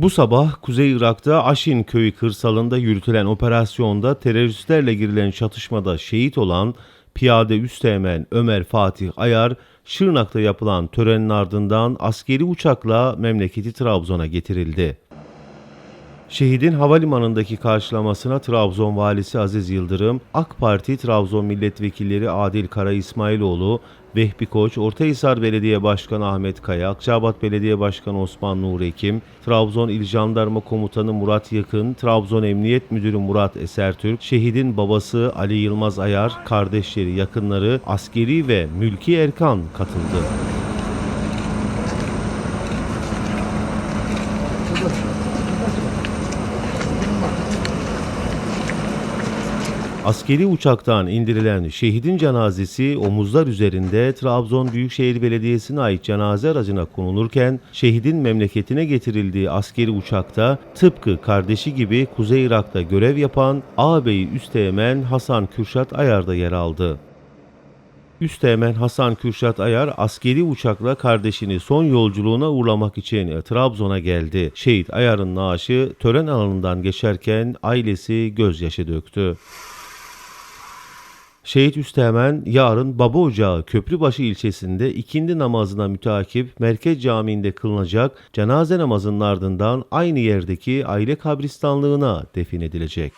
Bu sabah Kuzey Irak'ta Aşin köyü kırsalında yürütülen operasyonda teröristlerle girilen çatışmada şehit olan piyade üsteğmen Ömer Fatih Ayar, Şırnak'ta yapılan törenin ardından askeri uçakla memleketi Trabzon'a getirildi. Şehidin havalimanındaki karşılamasına Trabzon Valisi Aziz Yıldırım, AK Parti Trabzon Milletvekilleri Adil Kara İsmailoğlu, Vehbi Koç, Ortahisar Belediye Başkanı Ahmet Kaya, Akçabat Belediye Başkanı Osman Nur Ekim, Trabzon İl Jandarma Komutanı Murat Yakın, Trabzon Emniyet Müdürü Murat Esertürk, şehidin babası Ali Yılmaz Ayar, kardeşleri, yakınları, askeri ve mülki erkan katıldı. Askeri uçaktan indirilen şehidin cenazesi omuzlar üzerinde Trabzon Büyükşehir Belediyesi'ne ait cenaze aracına konulurken şehidin memleketine getirildiği askeri uçakta tıpkı kardeşi gibi Kuzey Irak'ta görev yapan ağabeyi Üsteğmen Hasan Kürşat Ayar da yer aldı. Üsteğmen Hasan Kürşat Ayar askeri uçakla kardeşini son yolculuğuna uğurlamak için Trabzon'a geldi. Şehit Ayar'ın naaşı tören alanından geçerken ailesi gözyaşı döktü. Şehit Üsteğmen yarın Baba Ocağı Köprübaşı ilçesinde ikindi namazına mütakip Merkez Camii'nde kılınacak cenaze namazının ardından aynı yerdeki aile kabristanlığına defin edilecek.